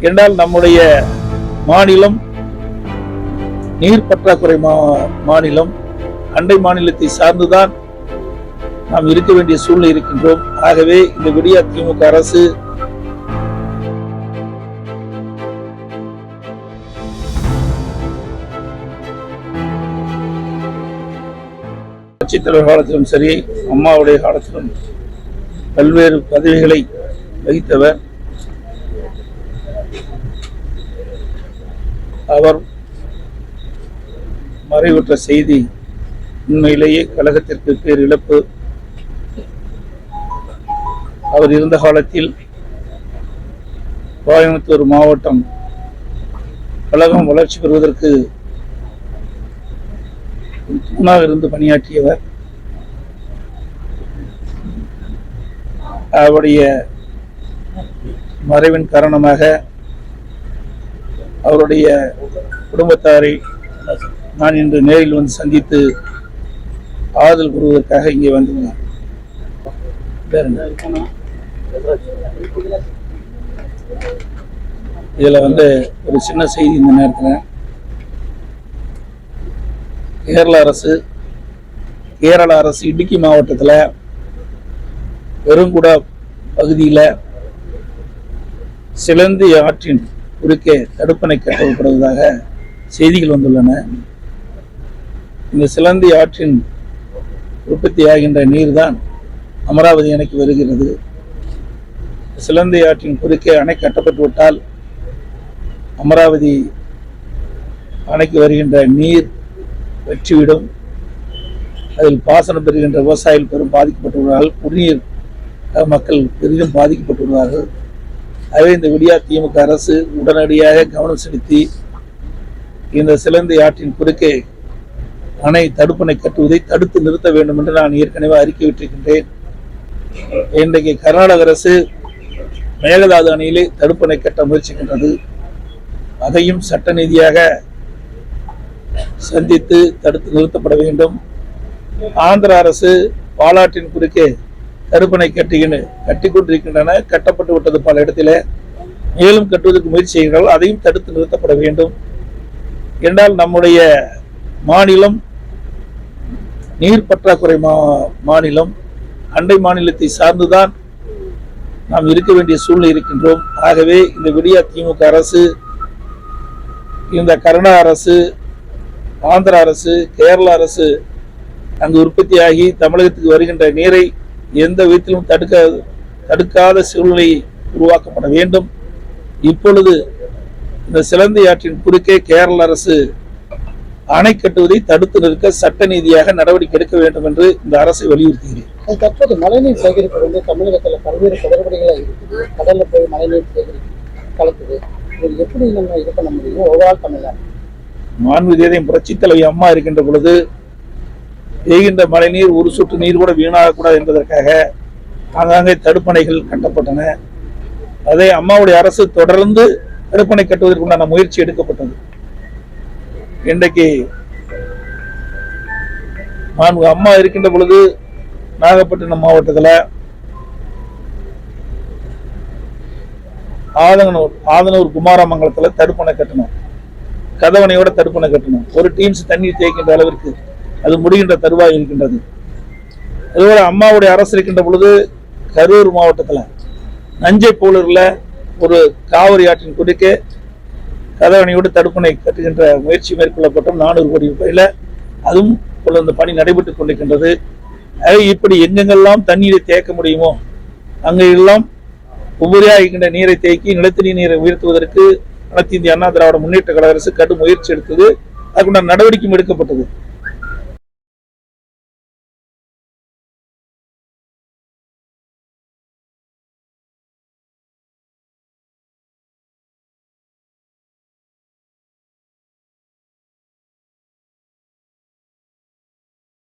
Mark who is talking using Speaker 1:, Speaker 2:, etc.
Speaker 1: என்றால் நம்முடைய மாநிலம் நீர் பற்றாக்குறை மா- மாநிலம் அண்டை மாநிலத்தை சார்ந்துதான் நாம் இருக்க வேண்டிய சூழ்நிலை இருக்கின்றோம். ஆகவே இந்த விடியா திமுக அரசு கட்சித்தலைவர் காலத்திலும் சரி அம்மாவுடைய காலத்திலும் பல்வேறு பதவிகளை வகித்தவர். அவர் மறைவுற்ற செய்தி உண்மையிலேயே கழகத்திற்கு பேர் இழப்பு. அவர் இருந்த காலத்தில் கோயம்புத்தூர் மாவட்டம் கழகம் வளர்ச்சி பெறுவதற்கு தூணாக இருந்து பணியாற்றியவர். அவருடைய மறைவின் காரணமாக அவருடைய குடும்பத்தாரை நான் இன்று நேரில் வந்து சந்தித்து ஆறுதல் கூறுவதற்காக இங்கே வந்துள்ளேன். இதில் இதுல வந்து ஒரு சின்ன செய்தி இந்த நேரத்தில். கேரள அரசு கேரள அரசு இடுக்கி மாவட்டத்தில் பெருங்குடா பகுதியில் சிலந்தி ஆற்றின் குறுக்கே தடுப்பணை கட்டப்படுவதாக செய்திகள் வந்துள்ளன. இந்த சிலந்தி ஆற்றின் உற்பத்தி ஆகின்ற நீர்தான் அமராவதி அணைக்கு வருகிறது. சிலந்தி ஆற்றின் குறுக்கே அணை கட்டப்பட்டு விட்டால் அமராவதி அணைக்கு வருகின்ற நீர் வெற்றிவிடும். அதில் பாசனம் பெறுகின்ற விவசாயிகள் பெரும் பாதிக்கப்பட்டுள்ளார்கள். குடிநீர் மக்கள் பெரிதும் பாதிக்கப்பட்டுள்ளார்கள். ஆகவே இந்த விடியா திமுக அரசு உடனடியாக கவனம் செலுத்தி இந்த சிலந்தி ஆற்றின் குறுக்கே அணை தடுப்பணை கட்டுவதை தடுத்து நிறுத்த வேண்டும் என்று நான் ஏற்கனவே அறிக்கை விட்டிருக்கின்றேன். இன்றைக்கு கர்நாடக அரசு மேகதாது அணையிலே தடுப்பணை கட்ட முயற்சிக்கின்றது. அதையும் சட்ட நீதியாக சந்தித்து தடுத்து நிறுத்தப்பட வேண்டும். ஆந்திர அரசு பாலாற்றின் குறுக்கே தடுப்பணை கட்டுகின்ற கட்டி கொண்டிருக்கின்றன. கட்டப்பட்டு விட்டது பல இடத்திலே. மேலும் கட்டுவதற்கு முயற்சி செய்கிறார்கள். அதையும் தடுத்து நிறுத்தப்பட வேண்டும். என்றால் நம்முடைய மாநிலம் நீர் பற்றாக்குறை மா மாநிலம் அண்டை மாநிலத்தை சார்ந்துதான் நாம் இருக்க வேண்டிய சூழ்நிலை இருக்கின்றோம். ஆகவே இந்த விடியா திமுக அரசு இந்த கருணா அரசு ஆந்திர அரசு கேரள அரசு அங்கு உற்பத்தியாகி தமிழகத்துக்கு வருகின்ற நீரை எந்த விதத்திலும் தடுக்க தடுக்காத சூழ்நிலை உருவாக்கப்பட வேண்டும். இப்பொழுது இந்த சிலந்தி ஆற்றின் குறுக்கே கேரள அரசு அணை கட்டுவதை தடுத்து நிற்க சட்ட நீதியாக நடவடிக்கை எடுக்க வேண்டும் என்று இந்த அரசை வலியுறுத்துகிறேன்.
Speaker 2: தற்போது மழைநீர் சேகரிப்பு வந்து தமிழகத்துல பல்வேறு குளறுபடிகளா இருக்குது. கடல்ல போய் மழைநீர் சேகரிப்பு கலக்குது. இது எப்படி நம்ம இது பண்ண முடியும்? ஓவரால் தமிழ்நாடு.
Speaker 1: மாண்பு தேதையும் புரட்சி தலைவி அம்மா இருக்கின்ற பொழுது பெய்கின்ற மழைநீர் ஒரு சொட்டு நீர் கூட வீணாகக்கூடாது என்பதற்காக ஆங்காங்கே தடுப்பணைகள் கட்டப்பட்டன. அதை அம்மாவுடைய அரசு தொடர்ந்து தடுப்பணை கட்டுவதற்குண்டான முயற்சி எடுக்கப்பட்டது. இன்றைக்கு மாண்பு அம்மா இருக்கின்ற பொழுது நாகப்பட்டினம் மாவட்டத்தில் ஆதங்கனூர் ஆதனூர் குமாரமங்கலத்தில் தடுப்பணை கட்டணும். கதவணையோட தடுப்பணை கட்டணும். ஒரு டீம்ஸ் தண்ணீர் தேய்க்கின்ற அளவிற்கு அது முடிகின்ற தருவாய் இருக்கின்றது. அதுபோல அம்மாவுடைய அரசு இருக்கின்ற பொழுது கரூர் மாவட்டத்தில் நஞ்சை போலூரில் ஒரு காவிரி ஆற்றின் குறுக்கே கதவணையோடு தடுப்பணை கட்டுகின்ற முயற்சி மேற்கொள்ளப்பட்டோம். நானூறு கோடி ரூபாயில் அதுவும் இப்பொழுது அந்த பணி நடைபெற்றுக் கொண்டிருக்கின்றது. இப்படி எங்கெங்கெல்லாம் தண்ணீரை தேக்க முடியுமோ அங்கெல்லாம் உபரியாக இருக்கின்ற நீரை தேக்கி நிலத்தடி நீரை உயர்த்துவதற்கு அனைத்து இந்திய அண்ணா திராவிட முன்னேற்ற கழக அரசு கடும் முயற்சி எடுத்தது. அதுக்குண்டான நடவடிக்கையும் எடுக்கப்பட்டது.